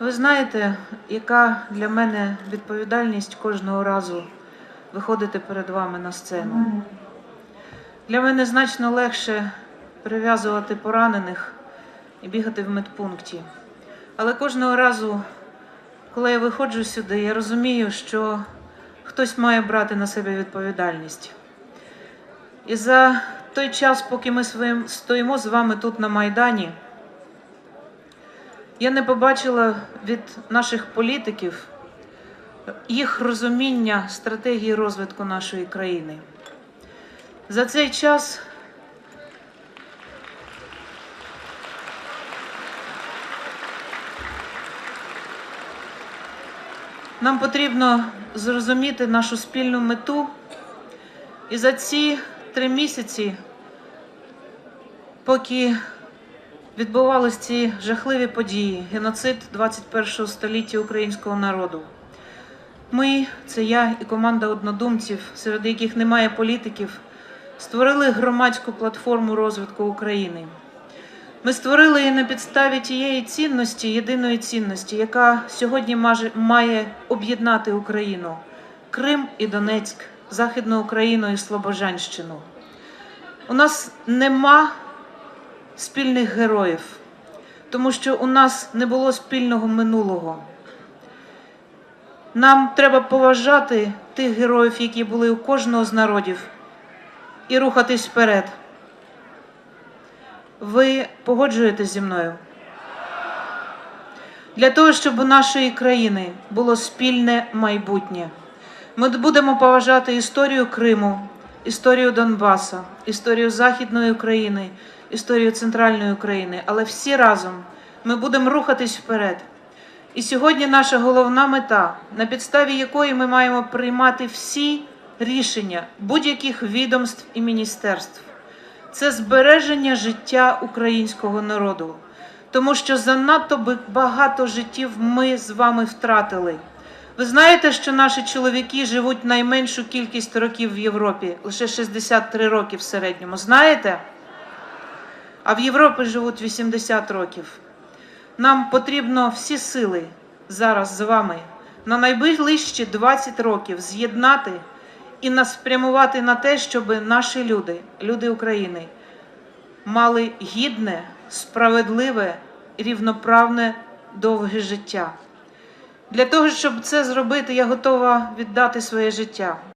Ви знаєте, яка для мене відповідальність кожного разу виходити перед вами на сцену. Для мене значно легше перев'язувати поранених і бігати в медпункті. Але кожного разу, коли я виходжу сюди, я розумію, що хтось має брати на себе відповідальність. І за той час, поки ми своїм стоїмо з вами тут на Майдані, я не побачила від наших політиків їх розуміння стратегії розвитку нашої країни. За цей час нам потрібно зрозуміти нашу спільну мету. І за ці три місяці, поки відбувалися ці жахливі події, геноцид 21 століття українського народу. Ми, це я і команда однодумців, серед яких немає політиків, створили громадську платформу розвитку України. Ми створили її на підставі тієї цінності, єдиної цінності, яка сьогодні має об'єднати Україну: Крим і Донецьк, Західну Україну і Слобожанщину. У нас нема спільних героїв, тому що у нас не було спільного минулого. Нам треба поважати тих героїв, які були у кожного з народів, і рухатись вперед. Ви погоджуєтесь зі мною? Для того, щоб у нашої країни було спільне майбутнє. Ми будемо поважати історію Криму, історію Донбаса, історію Західної України, історію Центральної України, але всі разом ми будемо рухатись вперед. І сьогодні наша головна мета, на підставі якої ми маємо приймати всі рішення будь-яких відомств і міністерств, це збереження життя українського народу. Тому що занадто багато життів ми з вами втратили. Ви знаєте, що наші чоловіки живуть найменшу кількість років в Європі, лише 63 роки в середньому. Знаєте? А в Європі живуть 80 років. Нам потрібно всі сили зараз з вами на найближчі 20 років з'єднати і нас спрямувати на те, щоб наші люди, люди України, мали гідне, справедливе, рівноправне, довге життя. Для того, щоб це зробити, я готова віддати своє життя.